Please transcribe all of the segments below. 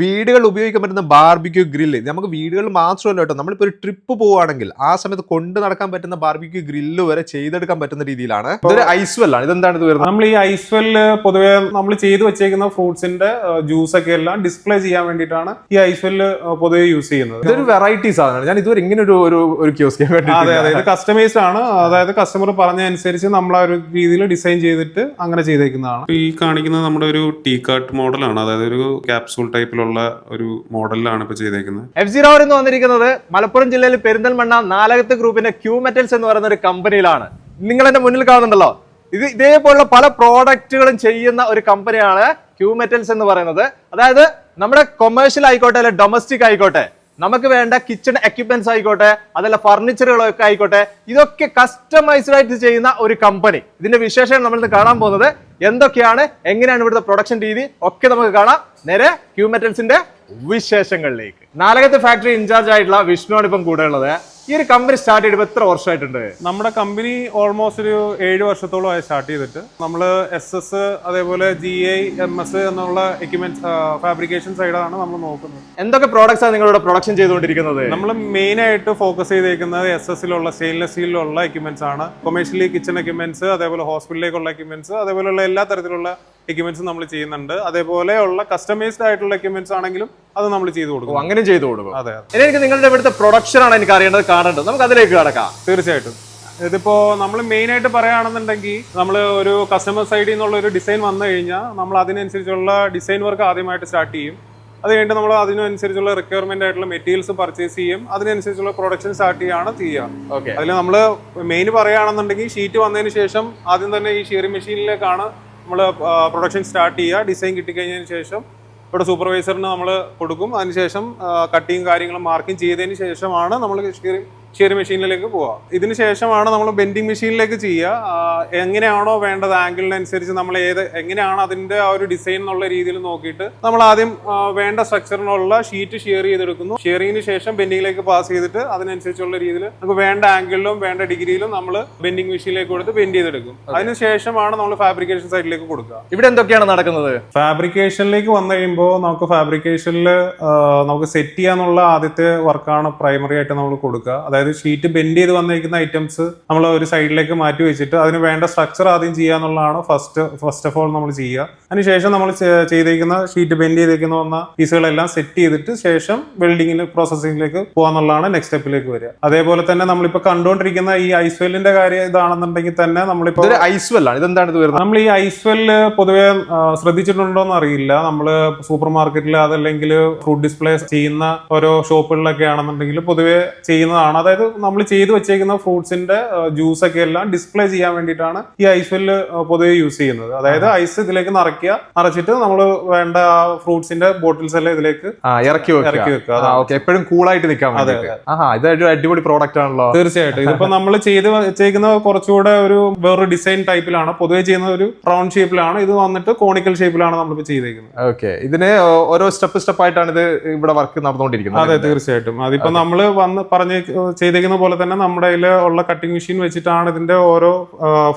വീടുകൾ ഉപയോഗിക്കാൻ പറ്റുന്ന ബാർബിക്യൂ ഗ്രില്ല് നമുക്ക് വീടുകളിൽ മാത്രമല്ല കേട്ടോ. നമ്മളിപ്പോൾ ഒരു ട്രിപ്പ് പോവുകയാണെങ്കിൽ ആ സമയത്ത് കൊണ്ട് നടക്കാൻ പറ്റുന്ന ബാർബിക്യൂ ഗ്രില്ല് വരെ ചെയ്തെടുക്കാൻ പറ്റുന്ന രീതിയിലാണ്. ഇതൊരു ഐസ്വെല്ലാണ് ഇതെന്താണ് ഇത് വരുന്നത്? നമ്മൾ ഈ ഐസ്വെല്ല് പൊതുവെ നമ്മൾ ചെയ്തു വെച്ചേക്കുന്ന ഫ്രൂട്ട്സിന്റെ ജ്യൂസ് ഒക്കെ എല്ലാം ഡിസ്പ്ലേ ചെയ്യാൻ വേണ്ടിയിട്ടാണ് ഈ ഐസ്വെല്ല് പൊതുവെ യൂസ് ചെയ്യുന്നത്. ഇതൊരു വെറൈറ്റി സാധനമാണ്. ഞാൻ ഇതുവരെ ഇങ്ങനെ ഒരു ഒരു വേണ്ടി അതെ അതെ. ഇത് കസ്റ്റമൈസ്ഡ് ആണ്. അതായത് കസ്റ്റമർ പറഞ്ഞ അനുസരിച്ച് നമ്മൾ ആ ഒരു രീതിയിൽ ഡിസൈൻ ചെയ്തിട്ട് അങ്ങനെ ചെയ്തേക്കുന്നതാണ്. ഈ കാണിക്കുന്നത് നമ്മുടെ ഒരു ടീ കാർട്ട് മോഡലാണ് അതായത് ഒരു ക്യാപ്സൂൾ ടൈപ്പിലുള്ള ഒരു മോഡലിലാണ് ഇപ്പൊ ചെയ്തേക്കുന്നത്. എഫ് സീറോ എന്ന് വന്നിരിക്കുന്നത് മലപ്പുറം ജില്ലയിൽ പെരിന്തൽമണ്ണ നാലകത്ത് ഗ്രൂപ്പിന്റെ ക്യൂ മെറ്റൽസ് എന്ന് പറയുന്ന ഒരു കമ്പനിയിലാണ്. നിങ്ങൾ എന്റെ മുന്നിൽ കാണുന്നുണ്ടല്ലോ. ഇത് ഇതേപോലുള്ള പല പ്രോഡക്റ്റുകളും ചെയ്യുന്ന ഒരു കമ്പനിയാണ് ക്യൂ മെറ്റൽസ് എന്ന് പറയുന്നത്. അതായത് നമ്മുടെ കൊമേഴ്ഷ്യൽ ആയിക്കോട്ടെ അല്ലെ ഡൊമസ്റ്റിക് ആയിക്കോട്ടെ നമുക്ക് വേണ്ട കിച്ചൺ എക്യുപ്മെന്റ്സ് ആയിക്കോട്ടെ അതല്ല ഫർണിച്ചറുകളൊക്കെ ആയിക്കോട്ടെ ഇതൊക്കെ കസ്റ്റമൈസ്ഡ് ആയിട്ട് ചെയ്യുന്ന ഒരു കമ്പനി ഇതിന്റെ വിശേഷം നമ്മൾ ഇന്ന് കാണാൻ പോകുന്നത് എന്തൊക്കെയാണ് എങ്ങനെയാണ് ഇവിടുത്തെ പ്രൊഡക്ഷൻ രീതി ഒക്കെ നമുക്ക് കാണാം. നേരെ ക്യൂ മെറ്റൽസിന്റെ വിശേഷങ്ങളിലേക്ക്. നാലകത്ത് ഫാക്ടറി ഇൻചാർജ് ആയിട്ടുള്ള വിഷ്ണുവാണ് ഇപ്പം കൂടെ ഉള്ളത്. ഈ ഒരു കമ്പനി സ്റ്റാർട്ട് ചെയ്തിട്ട് എത്ര വർഷമായിട്ടുണ്ട്? നമ്മുടെ കമ്പനി ഓൾമോസ്റ്റ് ഒരു ഏഴ് വർഷത്തോളമായി സ്റ്റാർട്ട് ചെയ്തിട്ട്. നമ്മൾ എസ് എസ് അതേപോലെ ജി ഐ എം എസ് എന്നുള്ള എക്യുപ്മെന്റ് ഫാബ്രിക്കേഷൻ സൈഡാണ് നമ്മൾ നോക്കുന്നത്. എന്തൊക്കെ പ്രോഡക്റ്റ്സ് ആണ് നിങ്ങളുടെ പ്രൊഡക്ഷൻ ചെയ്തുകൊണ്ടിരിക്കുന്നത്? നമ്മൾ മെയിൻ ആയിട്ട് ഫോക്കസ് ചെയ്തേക്കുന്നത് എസ് എസിലുള്ള സ്റ്റെയിൻലെസ് സ്റ്റീലിലുള്ള എക്യുപ്മെന്റ്സ് ആണ്. കൊമേഴ്ഷ്യലി കിച്ചൺ എക്യുപ്മെന്റ്സ് അതേപോലെ ഹോസ്പിറ്റലിലേക്കുള്ള എക്യുപ്മെന്റ്സ് അതേപോലെയുള്ള എല്ലാ തരത്തിലുള്ള എക്യുപ്മെന്റ്സ് നമ്മൾ ചെയ്യുന്നുണ്ട്. അതേപോലെയുള്ള കസ്റ്റമൈസ്ഡ് ആയിട്ടുള്ള എക്യുപ്മെന്റ്സ് ആണെങ്കിലും അത് നമ്മൾ ചെയ്തു കൊടുക്കും. അങ്ങനെ ചെയ്തു കൊടുക്കും. അതെ എനിക്ക് നിങ്ങളുടെ ഇവിടുത്തെ പ്രൊഡക്ഷൻ ആണ് എനിക്ക് അറിയേണ്ടത്. കാണേണ്ടത് നമുക്ക് അതിലേക്ക് കടക്കാം. തീർച്ചയായിട്ടും. ഇതിപ്പോ നമ്മൾ മെയിൻ ആയിട്ട് പറയുകയാണെന്നുണ്ടെങ്കിൽ നമ്മൾ ഒരു കസ്റ്റമർ സൈഡിൽ നിന്നുള്ള ഒരു ഡിസൈൻ വന്നു കഴിഞ്ഞാൽ നമ്മൾ അതിനനുസരിച്ചുള്ള ഡിസൈൻ വർക്ക് ആദ്യമായിട്ട് സ്റ്റാർട്ട് ചെയ്യും. അത് കഴിഞ്ഞിട്ട് നമ്മൾ അതിനനുസരിച്ചുള്ള റിക്വയർമെന്റ് ആയിട്ടുള്ള മെറ്റീരിയൽസ് പർച്ചേസ് ചെയ്യും. അതിനനുസരിച്ചുള്ള പ്രൊഡക്ഷൻ സ്റ്റാർട്ട് ചെയ്യാണ് ചെയ്യുക. ഓക്കെ അതിൽ നമ്മൾ മെയിൻ പറയുകയാണെന്നുണ്ടെങ്കിൽ ഷീറ്റ് വന്നതിന് ശേഷം ആദ്യം തന്നെ ഈ ഷെയറിംഗ് മെഷീനിലേക്കാണ് നമ്മൾ പ്രൊഡക്ഷൻ സ്റ്റാർട്ട് ചെയ്യുക. ഡിസൈൻ കിട്ടിക്കഴിഞ്ഞതിന് ശേഷം ഇവിടെ സൂപ്പർവൈസറിന് നമ്മൾ കൊടുക്കും. അതിനുശേഷം കട്ടിങ് കാര്യങ്ങളും മാർക്കിങ് ചെയ്തതിന് ശേഷമാണ് നമ്മൾ ഷെയറിംഗ് ഷെയറിംഗ് മെഷീനിലേക്ക് പോവാം. ഇതിന് ശേഷമാണ് നമ്മൾ ബെൻഡിങ് മെഷീനിലേക്ക് ചെയ്യുക എങ്ങനെയാണോ വേണ്ടത് ആംഗിളിനനുസരിച്ച് നമ്മൾ ഏത് എങ്ങനെയാണ് അതിന്റെ ആ ഒരു ഡിസൈൻ എന്നുള്ള രീതിയിൽ നോക്കിയിട്ട് നമ്മൾ ആദ്യം വേണ്ട സ്ട്രക്ചറിനുള്ള ഷീറ്റ് ഷെയർ ചെയ്തെടുക്കുന്നു. ഷെയറിങ്ങിന് ശേഷം ബെൻഡിങ്ങിലേക്ക് പാസ് ചെയ്തിട്ട് അതിനനുസരിച്ചുള്ള രീതിയിൽ നമുക്ക് വേണ്ട ആംഗിളിലും വേണ്ട ഡിഗ്രിയിലും നമ്മൾ ബെൻഡിങ് മെഷീനിലേക്ക് കൊടുത്ത് ബെൻഡ് ചെയ്തെടുക്കും. അതിനുശേഷമാണ് നമ്മൾ ഫാബ്രിക്കേഷൻ സൈഡിലേക്ക് കൊടുക്കുക. ഇവിടെ എന്തൊക്കെയാണ് നടക്കുന്നത്? ഫാബ്രിക്കേഷനിലേക്ക് വന്നു കഴിയുമ്പോൾ നമുക്ക് ഫാബ്രിക്കേഷനിൽ നമുക്ക് സെറ്റ് ചെയ്യാന്നുള്ള ആദ്യത്തെ വർക്കാണ് പ്രൈമറി ആയിട്ട് നമ്മൾ കൊടുക്കുക. അതായത് ഷീറ്റ് ബെൻഡ് ചെയ്ത് വന്നിരിക്കുന്ന ഐറ്റംസ് നമ്മൾ ഒരു സൈഡിലേക്ക് മാറ്റി വെച്ചിട്ട് അതിന് വേണ്ട സ്ട്രക്ചർ ആദ്യം ചെയ്യുക എന്നുള്ളതാണ് ഫസ്റ്റ് ഫസ്റ്റ് ഓഫ് ഓൾ നമ്മൾ ചെയ്യുക. അതിനുശേഷം നമ്മൾ ചെയ്തിരിക്കുന്ന ഷീറ്റ് ബെൻഡ് ചെയ്തിരിക്കുന്ന വന്ന പീസുകളെല്ലാം സെറ്റ് ചെയ്തിട്ട് ശേഷം വെൽഡിങ്ങിൽ പ്രോസസ്സിംഗിലേക്ക് പോകാന്നുള്ളതാണ് നെക്സ്റ്റ് സ്റ്റെപ്പിലേക്ക് വരിക. അതേപോലെ തന്നെ നമ്മളിപ്പോൾ കണ്ടുകൊണ്ടിരിക്കുന്ന ഈ ഐസ്വെല്ലിന്റെ കാര്യം ഇതാണെന്നുണ്ടെങ്കിൽ തന്നെ നമ്മളിപ്പോൾ ഐസ്വെല്ലാണ് ഇതെന്താണ് ഇത് വരുന്നത്? നമ്മൾ ഈ ഐസ്വെല്ല് പൊതുവെ ശ്രദ്ധിച്ചിട്ടുണ്ടോ എന്ന് അറിയില്ല. നമ്മൾ സൂപ്പർ മാർക്കറ്റിൽ അതല്ലെങ്കിൽ ഫുഡ് ഡിസ്പ്ലേ ചെയ്യുന്ന ഓരോ ഷോപ്പുകളിലൊക്കെ ആണെന്നുണ്ടെങ്കിൽ പൊതുവെ ചെയ്യുന്നതാണ്. അതായത് നമ്മൾ ചെയ്തു വെച്ചേക്കുന്ന ഫ്രൂട്ട്സിന്റെ ജ്യൂസ് ഒക്കെ എല്ലാം ഡിസ്പ്ലേ ചെയ്യാൻ വേണ്ടിയിട്ടാണ് ഈ ഐസ് ഐസ്വെല്ല് പൊതുവെ യൂസ് ചെയ്യുന്നത്. അതായത് ഐസ് ഇതിലേക്ക് നിറയ്ക്കുക നിറച്ചിട്ട് നമ്മൾ വേണ്ട ഫ്രൂട്ട്സിന്റെ ബോട്ടിൽസ് എല്ലാം ഇതിലേക്ക് ഇറക്കി ഇറക്കി വെക്കുക. എപ്പോഴും കൂളായിട്ട് നിൽക്കാൻ അതെ, ഇതൊരു അടിപൊളി പ്രോഡക്റ്റ് ആണല്ലോ. തീർച്ചയായിട്ടും. ഇതിപ്പോ നമ്മൾ ചെയ്ത് വെച്ചേക്കുന്ന കുറച്ചുകൂടെ ഒരു വേറൊരു ഡിസൈൻ ടൈപ്പിലാണ് പൊതുവെ ചെയ്യുന്ന ഒരു റൗണ്ട് ഷേപ്പിലാണ് ഇത് വന്നിട്ട് കോണിക്കൽ ഷേപ്പിലാണ് നമ്മളിപ്പോ ചെയ്തേക്കുന്നത്. ഓക്കെ ഇതിന് ഓരോ സ്റ്റെപ്പ് സ്റ്റെപ്പ് ആയിട്ടാണ് ഇത് ഇവിടെ വർക്ക് നടന്നുകൊണ്ടിരിക്കുന്നത്. അതെ തീർച്ചയായിട്ടും. അതിപ്പോ നമ്മൾ വന്ന് പറഞ്ഞ് ചെയ്തേക്കുന്ന പോലെ തന്നെ നമ്മുടെ കയ്യിൽ ഉള്ള കട്ടിംഗ് മെഷീൻ വെച്ചിട്ടാണ് ഇതിന്റെ ഓരോ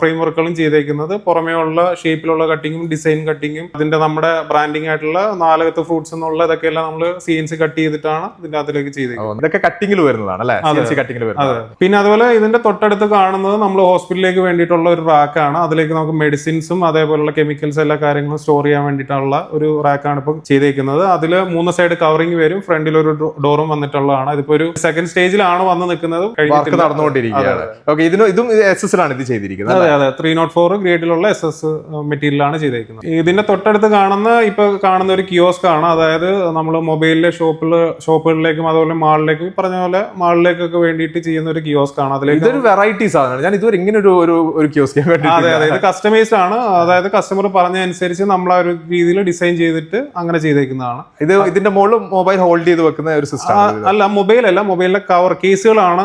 ഫ്രെയിം വർക്കുകളും ചെയ്തേക്കുന്നത്. പുറമേ ഉള്ള ഷേപ്പിലുള്ള കട്ടിങ്ങും ഡിസൈൻ കട്ടിങ്ങും അതിന്റെ നമ്മുടെ ബ്രാൻഡിങ് ആയിട്ടുള്ള നാലകത്ത് ഫ്രൂട്ട്സ് എന്നുള്ള ഇതൊക്കെ എല്ലാം നമ്മൾ സീൻസ് എൻ സി കട്ട് ചെയ്തിട്ടാണ് ഇതിന്റെ അതിലേക്ക് ചെയ്തേക്കുന്നത്. ഇതൊക്കെ കട്ടിങ്ങിൽ വരുന്നതാണ് അല്ലേ. കട്ടിങ്ങിൽ വരുന്നത് പിന്നെ അതുപോലെ ഇതിന്റെ തൊട്ടടുത്ത് കാണുന്നത് നമ്മൾ ഹോസ്പിറ്റലിലേക്ക് വേണ്ടിയിട്ടുള്ള ഒരു റാക്കാണ് അതിലേക്ക് നമുക്ക് മെഡിസിൻസും അതേപോലുള്ള കെമിക്കൽസ് എല്ലാ കാര്യങ്ങളും സ്റ്റോർ ചെയ്യാൻ വേണ്ടിയിട്ടുള്ള ഒരു റാക്കാണ് ഇപ്പൊ ചെയ്തേക്കുന്നത്. അതിൽ മൂന്ന് സൈഡ് കവറിങ് വരും. ഫ്രണ്ടിൽ ഒരു ഡോറും വന്നിട്ടുള്ളതാണ്. ഇതിപ്പോ ഒരു സെക്കൻഡ് സ്റ്റേജിലാണ് വന്ന് നിൽക്കുന്നത് വർക്ക്. നടന്നുകൊണ്ടിരിക്കുകയാണ്. ഓക്കെ ഇതിന് ഇതും എസ് എസ് ആണ് ഇത് ചെയ്തിരിക്കുന്നത് അതെ അതെ. ത്രീ നോട്ട് ഫോർ ഗ്രേഡിലുള്ള എസ് എസ് മെറ്റീരിയലാണ് ചെയ്തിരിക്കുന്നത് ഇതിന്റെ തൊട്ടടുത്ത് കാണുന്ന ഇപ്പൊ കാണുന്ന ഒരു കിയോസ്ക് ആണ് അതായത് നമ്മൾ മൊബൈലിലെ ഷോപ്പിൽ ഷോപ്പുകളിലേക്കും അതുപോലെ മാളിലേക്കും പറഞ്ഞ പോലെ മാളിലേക്കൊക്കെ വേണ്ടിയിട്ട് ചെയ്യുന്ന ഒരു കിയോസ്ക് ആണ് അതിലേക്ക് ഇതൊരു വെറൈറ്റി സാധനമാണ്. ഞാൻ ഇതുവരെ ഇങ്ങനെ ഒരു ഒരു ഒരു ക്യോസ്ക് അതെ അതെ. ഇത് കസ്റ്റമൈസ്ഡ് ആണ്. അതായത് കസ്റ്റമർ പറഞ്ഞ അനുസരിച്ച് നമ്മൾ ആ ഒരു രീതിയിൽ ഡിസൈൻ ചെയ്തിട്ട് അങ്ങനെ ചെയ്തേക്കുന്നതാണ്. ഇത് ഇതിന്റെ മുകളിൽ മൊബൈൽ ഹോൾഡ് ചെയ്ത് വെക്കുന്ന ഒരു സിസ്റ്റം അല്ല മൊബൈൽ അല്ല മൊബൈലിന്റെ കവർ കേസുകൾ മോഡലാണ്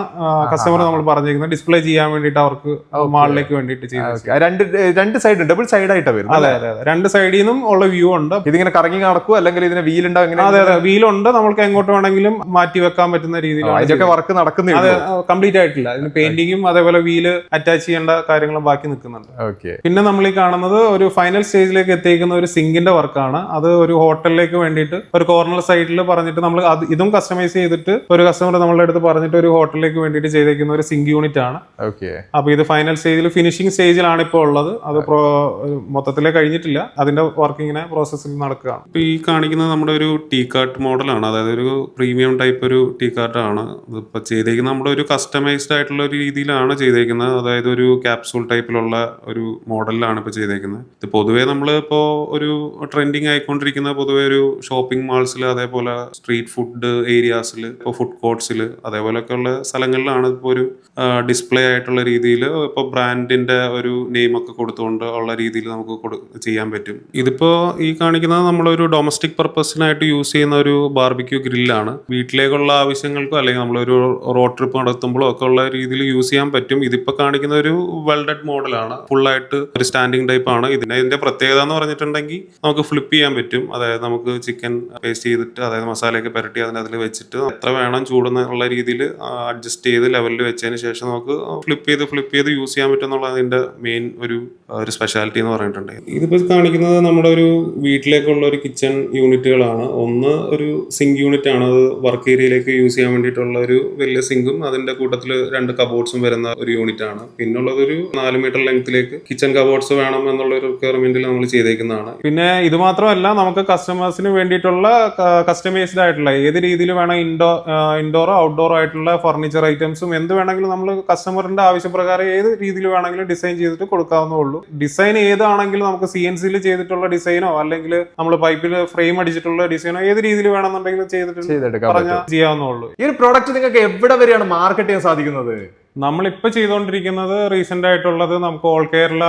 കസ്റ്റമർ നമ്മൾ പറഞ്ഞിരിക്കുന്നത്. ഡിസ്പ്ലേ ചെയ്യാൻ വേണ്ടിയിട്ട് അവർക്ക് മാളിലേക്ക് വേണ്ടിയിട്ട് ചെയ്തത് രണ്ട് രണ്ട് സൈഡ് ഡബിൾ സൈഡ് ആയിട്ടാണ് വരുന്നത് അതെ അതെ രണ്ട് സൈഡിൽ നിന്നും ഉള്ള വ്യൂ ഉണ്ട്. ഇതിങ്ങനെ കറങ്ങി നടക്കും അല്ലെങ്കിൽ ഇതിന് വീൽ ഉണ്ടോ അങ്ങനെ അതെ അതെ. ഉണ്ട്. നമുക്ക് എങ്ങോട്ട് വേണമെങ്കിലും മാറ്റി വെക്കാൻ പറ്റുന്ന രീതിയിലാണ് ഇതൊക്കെ വർക്ക് നടക്കുന്നില്ല അതെ കംപ്ലീറ്റ് ആയിട്ടില്ല. അതിന് പെയിന്റിങ്ങും അതേപോലെ വീൽ അറ്റാച്ച് ചെയ്യേണ്ട കാര്യങ്ങളും ബാക്കി നിൽക്കുന്നുണ്ട്. ഓക്കെ പിന്നെ നമ്മൾ ഈ കാണുന്നത് ഒരു ഫൈനൽ സ്റ്റേജിലേക്ക് എത്തിക്കുന്ന ഒരു സിങ്കിന്റെ വർക്കാണ് അത് ഒരു ഹോട്ടലിലേക്ക് വേണ്ടിയിട്ട് ഒരു കോർണർ സൈഡിൽ പറഞ്ഞിട്ട് നമ്മൾ ഇതും കസ്റ്റമൈസ് ചെയ്തിട്ട് ഒരു കസ്റ്റമർ നമ്മളുടെ അടുത്ത് പറഞ്ഞിട്ട് ഒരു ഹോട്ടലിലേക്ക് വേണ്ടിയിട്ട് ചെയ്തേക്കുന്ന ഒരു സിങ്ക് യൂണിറ്റ് ആണ്. ഓക്കെ അപ്പൊ ഇത് ഫൈനൽ സ്റ്റേജിൽ ഫിനിഷിംഗ് സ്റ്റേജിലാണ് ഇപ്പോൾ ഉള്ളത്. അത് മൊത്തത്തിലെ കഴിഞ്ഞിട്ടില്ല. അതിന്റെ വർക്കിങ്ങിനെ ഇങ്ങനെ പ്രോസസ്സിൽ നടക്കുകയാണ്. ഇപ്പൊ ഈ കാണിക്കുന്നത് നമ്മുടെ ഒരു ടീ കാർട്ട് മോഡലാണ് അതായത് ഒരു പ്രീമിയം ടൈപ്പ് ഒരു ടീ കാർട്ടാണ് ഇപ്പൊ ചെയ്തേക്കുന്നത് നമ്മുടെ ഒരു കസ്റ്റമൈസ്ഡ് ആയിട്ടുള്ള ഒരു രീതിയിലാണ് ചെയ്തേക്കുന്നത്. അതായത് ഒരു ക്യാപ്സൂൾ ടൈപ്പിലുള്ള ഒരു മോഡലിലാണ് ഇപ്പോൾ ചെയ്തേക്കുന്നത്. ഇത് പൊതുവേ നമ്മൾ ഇപ്പോൾ ഒരു ട്രെൻഡിങ് ആയിക്കൊണ്ടിരിക്കുന്ന പൊതുവെ ഒരു ഷോപ്പിംഗ് മാൾസിൽ അതേപോലെ സ്ട്രീറ്റ് ഫുഡ് ഏരിയാസിൽ ഇപ്പോൾ ഫുഡ് കോർട്ട്സിൽ അതേപോലെയൊക്കെ ഉള്ള സ്ഥലങ്ങളിലാണ് ഇപ്പോൾ ഒരു ഡിസ്പ്ലേ ആയിട്ടുള്ള രീതിയിൽ ഇപ്പോൾ ബ്രാൻഡിന്റെ ഒരു നെയിമൊക്കെ കൊടുത്തുകൊണ്ട് ഉള്ള രീതിയിൽ നമുക്ക് കൊടു ചെയ്യാൻ പറ്റും. ഇതിപ്പോൾ ഈ കാണിക്കുന്നത് നമ്മളൊരു ഡൊമസ്റ്റിക് പർപ്പസിനായിട്ട് യൂസ് ചെയ്യുന്ന ഒരു ബാർബിക്യൂ ഗ്രില്ലാണ് വീട്ടിലേക്കുള്ള ആവശ്യങ്ങൾക്കോ അല്ലെങ്കിൽ നമ്മളൊരു റോഡ് ട്രിപ്പ് നടത്തുമ്പോഴോ ഒക്കെ ഉള്ള രീതിയിൽ യൂസ് ചെയ്യാൻ പറ്റും. ഇതിപ്പോൾ കാണിക്കുന്ന ഒരു വെൽഡഡ് മോഡലാണ് ഫുള്ളായിട്ട് ഒരു സ്റ്റാൻഡിങ് ടൈപ്പ് ആണ്. ഇതിന് ഇതിന്റെ പ്രത്യേകത എന്ന് പറഞ്ഞിട്ടുണ്ടെങ്കിൽ നമുക്ക് ഫ്ലിപ്പ് ചെയ്യാൻ പറ്റും. അതായത് നമുക്ക് ചിക്കൻ പേസ്റ്റ് ചെയ്തിട്ട് അതായത് മസാലയൊക്കെ പുരട്ടി അതിനകത്തിൽ വെച്ചിട്ട് എത്ര വേണം ചൂടുന്നുള്ള രീതിയിൽ അഡ്ജസ്റ്റ് ചെയ്ത് ലെവലിൽ വെച്ചതിന് ശേഷം നമുക്ക് ഫ്ലിപ്പ് ചെയ്ത് ഫ്ലിപ്പ് ചെയ്ത് യൂസ് ചെയ്യാൻ പറ്റുന്നുള്ള അതിന്റെ മെയിൻ ഒരു ഒരു സ്പെഷ്യാലിറ്റി എന്ന് പറഞ്ഞിട്ടുണ്ട്. ഇതിപ്പോൾ കാണിക്കുന്നത് നമ്മുടെ ഒരു വീട്ടിലേക്കുള്ള ഒരു കിച്ചൺ യൂണിറ്റുകളാണ് ഒന്ന് ഒരു സിങ്ക് യൂണിറ്റ് ആണ്. അത് വർക്ക് ഏരിയയിലേക്ക് യൂസ് ചെയ്യാൻ വേണ്ടിയിട്ടുള്ള ഒരു വലിയ സിങ്കും അതിന്റെ കൂട്ടത്തിൽ രണ്ട് കബോർഡ്സും വരുന്ന ഒരു യൂണിറ്റ് ആണ്. പിന്നുള്ളത് ഒരു നാല് മീറ്റർ ലെങ്ത്തിലേക്ക് കിച്ചൺ കബോർഡ്സ് വേണം എന്നുള്ള ഒരു റിക്വയർമെന്റിൽ നമ്മൾ ചെയ്തേക്കുന്നതാണ്. പിന്നെ ഇത് മാത്രമല്ല നമുക്ക് കസ്റ്റമേഴ്സിന് വേണ്ടിയിട്ടുള്ള കസ്റ്റമൈസ്ഡ് ആയിട്ടുള്ള ഏത് രീതിയിൽ വേണം ഇൻഡോ ഇൻഡോറോ ഔട്ട്ഡോറോ ആയിട്ടുള്ള ഫർണിച്ചർ ഐറ്റംസും എന്ത് വേണമെങ്കിലും നമ്മൾ കസ്റ്റമറിന്റെ ആവശ്യപ്രകാരം ഏത് രീതിയിൽ വേണമെങ്കിലും ഡിസൈൻ ചെയ്തിട്ട് കൊടുക്കാവുന്നേ ഉള്ളൂ. ഡിസൈൻ ഏതാണെങ്കിലും നമുക്ക് സി എൻ സിയിൽ ചെയ്തിട്ടുള്ള ഡിസൈനോ അല്ലെങ്കിൽ നമ്മൾ പൈപ്പിൽ ഫ്രെയിം അടിച്ചിട്ടുള്ള ഡിസൈനോ ഏത് രീതിയിൽ വേണമെന്നുണ്ടെങ്കിലും ചെയ്തിട്ട് പറഞ്ഞാൽ ചെയ്യാവുന്നേ ഉള്ളൂ. ഈ ഒരു പ്രോഡക്റ്റ് നിങ്ങൾക്ക് എവിടെ വരെയാണ് മാർക്കറ്റ് ചെയ്യാൻ സാധിക്കുന്നത്? നമ്മളിപ്പോൾ ചെയ്തുകൊണ്ടിരിക്കുന്നത് റീസെന്റ് ആയിട്ടുള്ളത് നമുക്ക് ഓൾ കേരള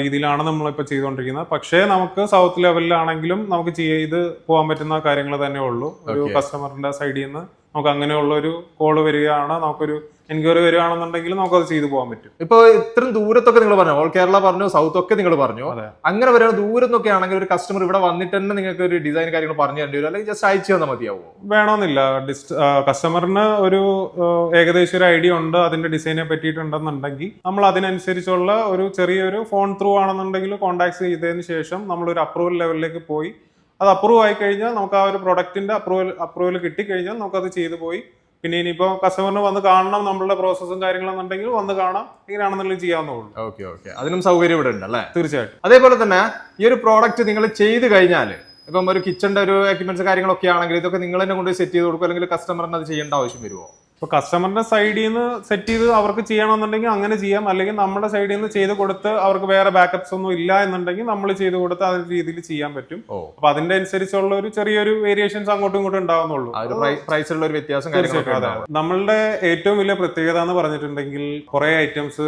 രീതിയിലാണ് നമ്മളിപ്പോൾ ചെയ്തുകൊണ്ടിരിക്കുന്നത് പക്ഷേ നമുക്ക് സൗത്ത് ലെവലിലാണെങ്കിലും നമുക്ക് ചെയ്ത് പോകാൻ പറ്റുന്ന കാര്യങ്ങൾ തന്നെ ഉള്ളൂ ഒരു. കസ്റ്റമറിന്റെ സൈഡിൽ നിന്ന് നമുക്ക് അങ്ങനെയുള്ള ഒരു കോൾ വരികയാണ് നമുക്കൊരു എൻക്വയറി വരികയാണെന്നുണ്ടെങ്കിൽ അത് ചെയ്തു പോകാൻ പറ്റും. ഇപ്പൊ ഇത്രയും ദൂരത്തൊക്കെ നിങ്ങൾ പറഞ്ഞു? ഓൾ കേരള പറഞ്ഞു സൗത്ത് ഒക്കെ നിങ്ങൾ പറഞ്ഞു. അങ്ങനെ വരാൻ ദൂരത്തൊക്കെ ആണെങ്കിൽ ഒരു കസ്റ്റമർ ഇവിടെ വന്നിട്ട് തന്നെ നിങ്ങൾക്ക് ഒരു ഡിസൈൻ കാര്യങ്ങൾ പറഞ്ഞു തരേണ്ടി വരും. അല്ലെങ്കിൽ ജസ്റ്റ് അയച്ചു തന്നാൽ മതിയാവോ? വേണമെന്നില്ല. കസ്റ്റമറിന് ഒരു ഏകദേശം ഒരു ഐഡിയ ഉണ്ട് അതിന്റെ ഡിസൈനെ പറ്റിയിട്ടുണ്ടെന്നുണ്ടെങ്കിൽ നമ്മൾ അതിനനുസരിച്ചുള്ള ഒരു ചെറിയൊരു ഫോൺ ത്രൂ ആണെന്നുണ്ടെങ്കിൽ കോൺടാക്ട് ചെയ്തതിന് ശേഷം നമ്മൾ ഒരു അപ്രൂവൽ ലെവലിലേക്ക് പോയി അത് അപ്രൂവ് ആയി കഴിഞ്ഞാൽ നമുക്ക് ആ ഒരു പ്രൊഡക്റ്റിന്റെ അപ്രൂവൽ അപ്രൂവൽ കിട്ടിക്കഴിഞ്ഞാൽ നമുക്കത് ചെയ്തു പോയി. പിന്നെ ഇനിയിപ്പോൾ കസ്റ്റമറിന് വന്ന് കാണണം നമ്മളുടെ പ്രോസസ്സും കാര്യങ്ങളെന്നുണ്ടെങ്കിൽ വന്ന് കാണാം. ഇങ്ങനെയാണെന്നുള്ള ചെയ്യാവുന്നുള്ളൂ ഓക്കെ ഓക്കെ അതിനും സൗകര്യം ഇവിടെ ഉണ്ട് അല്ലേ? തീർച്ചയായിട്ടും. അതേപോലെ തന്നെ ഈ ഒരു പ്രോഡക്റ്റ് നിങ്ങൾ ചെയ്ത് കഴിഞ്ഞാൽ ഇപ്പം ഒരു കിച്ചണിന്റെ ഒരു എക്യുപ്മെന്റ്സ് കാര്യങ്ങളൊക്കെ ആണെങ്കിൽ ഇതൊക്കെ നിങ്ങൾ തന്നെ കൊണ്ട് സെറ്റ് ചെയ്ത് കൊടുക്കുക അല്ലെങ്കിൽ കസ്റ്റമറിന് അത് ചെയ്യേണ്ട ആവശ്യം വരുമോ? ഇപ്പൊ കസ്റ്റമറിന്റെ സൈഡിൽ നിന്ന് സെറ്റ് ചെയ്ത് അവർക്ക് ചെയ്യണമെന്നുണ്ടെങ്കിൽ അങ്ങനെ ചെയ്യാം. അല്ലെങ്കിൽ നമ്മുടെ സൈഡിൽ നിന്ന് ചെയ്ത് കൊടുത്ത് അവർക്ക് വേറെ ബാക്കപ്സ് ഒന്നും ഇല്ല എന്നുണ്ടെങ്കിൽ നമ്മൾ ചെയ്ത് കൊടുത്ത് ആ രീതിയിൽ ചെയ്യാൻ പറ്റും. അപ്പൊ അതിന്റെ അനുസരിച്ചുള്ള ഒരു ചെറിയൊരു വേരിയേഷൻസ് അങ്ങോട്ടും ഇങ്ങോട്ടും ഉണ്ടാവുന്നുള്ളൂ. പ്രൈസിലുള്ള ഒരു വ്യത്യാസം. നമ്മളുടെ ഏറ്റവും വലിയ പ്രത്യേകത എന്ന് പറഞ്ഞിട്ടുണ്ടെങ്കിൽ കുറെ ഐറ്റംസ്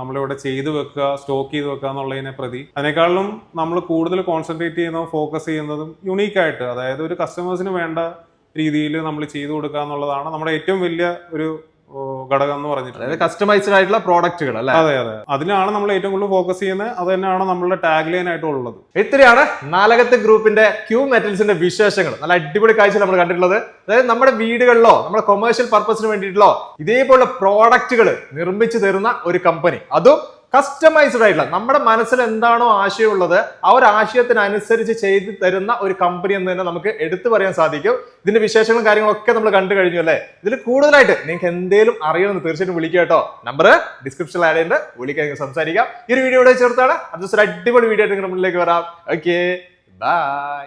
നമ്മളിവിടെ ചെയ്തു വെക്കുക സ്റ്റോക്ക് ചെയ്ത് വെക്കുക എന്നുള്ളതിനെ പ്രതി. അതിനേക്കാളും നമ്മൾ കൂടുതൽ കോൺസെൻട്രേറ്റ് ചെയ്യുന്നതും ഫോക്കസ് ചെയ്യുന്നതും യുണീക്കായിട്ട് അതായത് ഒരു കസ്റ്റമേഴ്സിന് വേണ്ട രീതിയിൽ നമ്മൾ ചെയ്തു കൊടുക്കുക എന്നുള്ളതാണ് നമ്മുടെ ഏറ്റവും വലിയ ഒരു ഘടകം എന്ന് പറഞ്ഞിട്ടുള്ളത്. അതായത് കസ്റ്റമൈസ്ഡ് ആയിട്ടുള്ള പ്രോഡക്റ്റുകൾ അല്ലേ? അതെ അതെ. അതിനാണ് നമ്മൾ ഏറ്റവും കൂടുതൽ ഫോക്കസ് ചെയ്യുന്നത്. അത് തന്നെയാണ് നമ്മളുടെ ടാഗ് ലൈൻ ആയിട്ടുള്ളത്. ഇത്രയാണ് നാലകത്ത് ഗ്രൂപ്പിന്റെ ക്യൂ മെറ്റൽസിന്റെ വിശേഷങ്ങൾ. നല്ല അടിപൊളി കാഴ്ച നമ്മൾ കണ്ടിട്ടുള്ളത്. അതായത് നമ്മുടെ വീടുകളിലോ നമ്മുടെ കൊമേഴ്ഷ്യൽ പർപ്പസിന് വേണ്ടിയിട്ടുള്ളോ ഇതേപോലുള്ള പ്രോഡക്റ്റുകൾ നിർമ്മിച്ചു തരുന്ന ഒരു കമ്പനി അതും കസ്റ്റമൈസ്ഡ് ആയിട്ടുള്ള നമ്മുടെ മനസ്സിൽ എന്താണോ ആശയമുള്ളത് ആ ഒരു ആശയത്തിനനുസരിച്ച് ചെയ്തു തരുന്ന ഒരു കമ്പനി എന്ന് തന്നെ നമുക്ക് എടുത്തു പറയാൻ സാധിക്കും. ഇതിന്റെ വിശേഷങ്ങളും കാര്യങ്ങളൊക്കെ നമ്മൾ കണ്ടു കഴിഞ്ഞു അല്ലേ? ഇതിൽ കൂടുതലായിട്ട് നിങ്ങൾക്ക് എന്തെങ്കിലും അറിയണമെന്ന് തീർച്ചയായിട്ടും വിളിക്കുക കേട്ടോ. നമ്പർ ഡിസ്ക്രിപ്ഷനിൽ ആഡ് ചെയ്ത് വിളിക്കാൻ സംസാരിക്കാം. ഈ ഒരു വീഡിയോ ഇവിടെ ചേർത്താണ് ഒരു അടിപൊളി വീഡിയോ ആയിട്ട് നിങ്ങളുടെ മുന്നിലേക്ക് വരാം. Okay bye